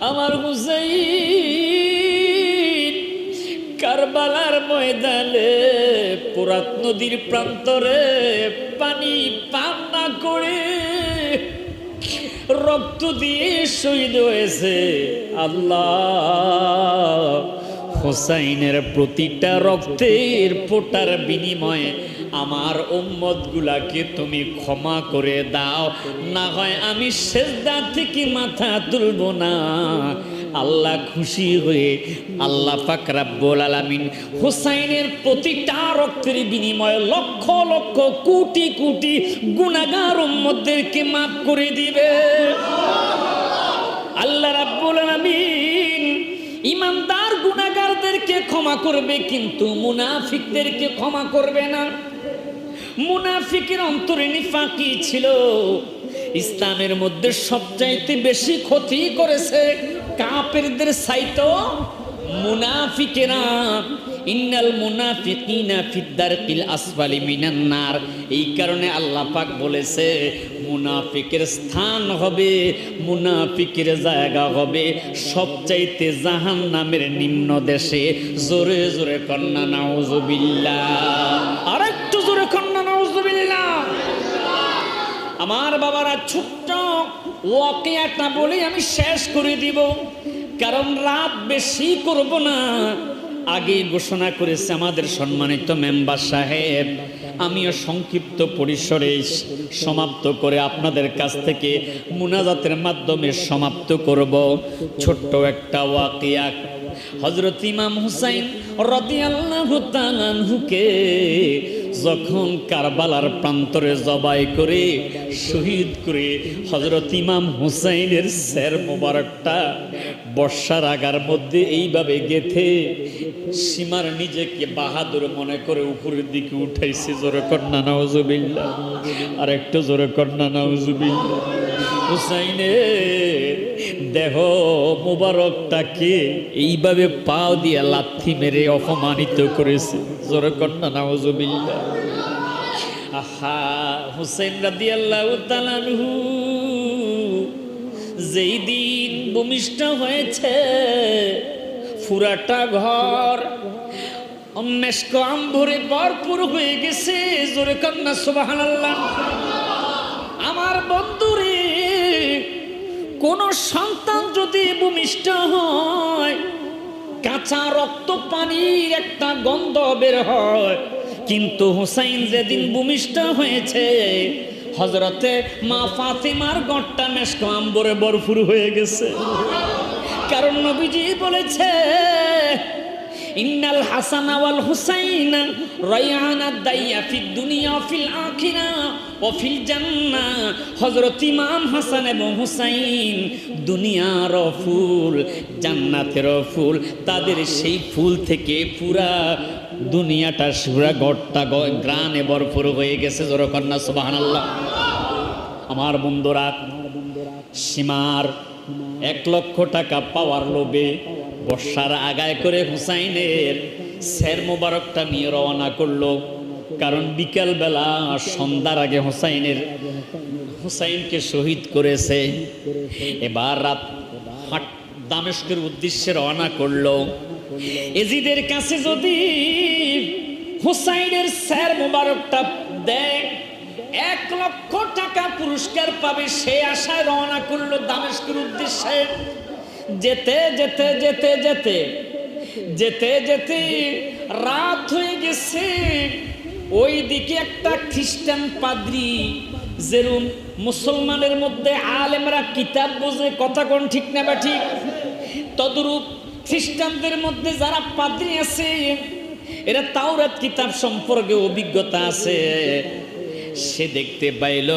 আমার হুসাইন কারবালার ময়দানে পুরাত নদীর প্রান্তরে পানি পান না করে রক্ত দিয়ে শহীদ হয়েছে আল্লাহ। হোসাইনের প্রতিটা রক্তের ফোটার বিনিময়ে আমার উম্মত গুলাকে তুমি ক্ষমা করে দাও। না হয় আমি সেজদা থেকে মাথা তুলব না। আল্লাহ খুশি হয়ে আল্লাহ পাক রাব্বুল আলামিন হোসাইনের প্রতিটা রক্তের বিনিময়ে লক্ষ লক্ষ কোটি কোটি গুণাগার উম্মতদেরকে মাফ করে দিবে। আল্লাহ রাব্বুল আলামিন ইমানদার গুনাহগারদেরকে ক্ষমা করবে, কিন্তু মুনাফিকদেরকে ক্ষমা করবে না। মুনাফিকের অন্তরে নিফাকি ছিল। ইসলামের মধ্যে সবচাইতে বেশি ক্ষতি করেছে কাপেরদের সাইতো মুনাফিকেরা। ইন্নাল মুনাফিকিনা ফিদ্দারকিল আসফালি মিনান নার। এই কারণে আল্লাহ পাক বলেছে, মুনাফিকের স্থান হবে, মুনাফিকের জায়গা হবে সবচাইতে জাহান নামের নিম্ন দেশে। জোরে জোরে কন্যা, নাউজুবিল্লাহ। আর একটু জোরে কন্যা নাউজুবিল্লাহ আমার বাবারা ছোট্ট ওয়াকিয়াটা বলে আমি শেষ করে দিব। কারণ রাত বেশি করব না। আগে ঘোষণা করেছে আমাদের সম্মানিত মেম্বার সাহেব। আমিও সংক্ষিপ্ত পরিসরে সমাপ্ত করে আপনাদের কাছ থেকে মুনাজাতের মাধ্যমে সমাপ্ত করব। ছোট্ট একটা ওয়াকিয়া। হজরত ইমাম হুসাইন রদিয়াল্লাহু তাআলাহুকে যখন কারবালার প্রান্তরে জবাই করে, শহীদ করে হজরত ইমাম হুসাইনের স্যার মোবারকটা বর্ষার আগার মধ্যে এইভাবে গেথে সীমার নিজেকে বাহাদুর মনে করে উপরের দিকে উঠাইছে, জোরে কন্যা নওজুবিল্লা আর একটু জোরে কন্যা নওজুবিল্লা হুসাইনের দেহ মুবারকটাকে এইভাবে পাও দিয়ে লাথি মেরে অপমানিত করেছে। জোরে কন্যা নওজুবিল্লা আহা হুসেন রাদিয়াল্লাহু তাআলাহু যেই দিন ভূমিষ্ঠ হয়েছে, ফুরাটা ঘর মেশক আম্বরে ভরপুর হয়ে গেছে। জোরে কন্যা, সুবহানাল্লাহ। আমার বন্ধুরে কোন সন্তান যদি ভূমিষ্ঠ হয়, কাঁচা রক্ত পানির একটা গন্ধ বের হয়। কিন্তু হুসাইন যেদিন ভূমিষ্ঠ হয়েছে হজরতে মা ফাতেমার গড়টা মেশক আম্বরে বরফুর হয়ে গেছে। কারণ নবীজি বলেছে ইন্নাল হাসানা ওয়াল হুসাইনা রায়ানা দাইয়া ফিদ দুনিয়া ফিল আখিরা ও ফিল জান্নাহ। হযরত ইমাম হাসান এবং হুসাইন দুনিয়ার ফুল, জান্নাতের ফুল, তাদের সেই ফুল থেকে পুরা দুনিয়াটা সুরা গড়টা গ্রানে ভরপুর হয়ে গেছে জোরকন্যা, সুবহানাল্লাহ। আমার বন্ধুরা, সীমার এক লক্ষ টাকা পাওয়ার লোভে বর্ষার আগায় করে হুসাইনের স্যার মোবারকটা নিয়ে রওনা করল। কারণ বিকালবেলা, সন্ধ্যার আগে হুসাইনের, হুসাইনকে শহীদ করেছে। এবার রাত হাট দামেস্কের উদ্দেশ্যে রওনা করল। এজিদের কাছে যদি হুসাইনের স্যার মোবারকটা দেয়, এক লক্ষ টাকা পুরস্কার পাবে। সে আশায় রওনা করল দামেস্কের উদ্দেশ্যে। যেতে যেতে যেতে যেতে যেতে যেতে রাত হয়ে গেছে। ওই দিকে একটা খ্রিস্টান পাদ্রি, যেরুম মুসলমানের মধ্যে আলেমরা কিতাব বোঝে, কথা কোন ঠিক না বা ঠিক? তদরূপ খ্রিস্টানদের মধ্যে যারা পাদ্রি আছে, এরা তাওরাত কিতাব সম্পর্কে অভিজ্ঞতা আছে। সে দেখতে পাইল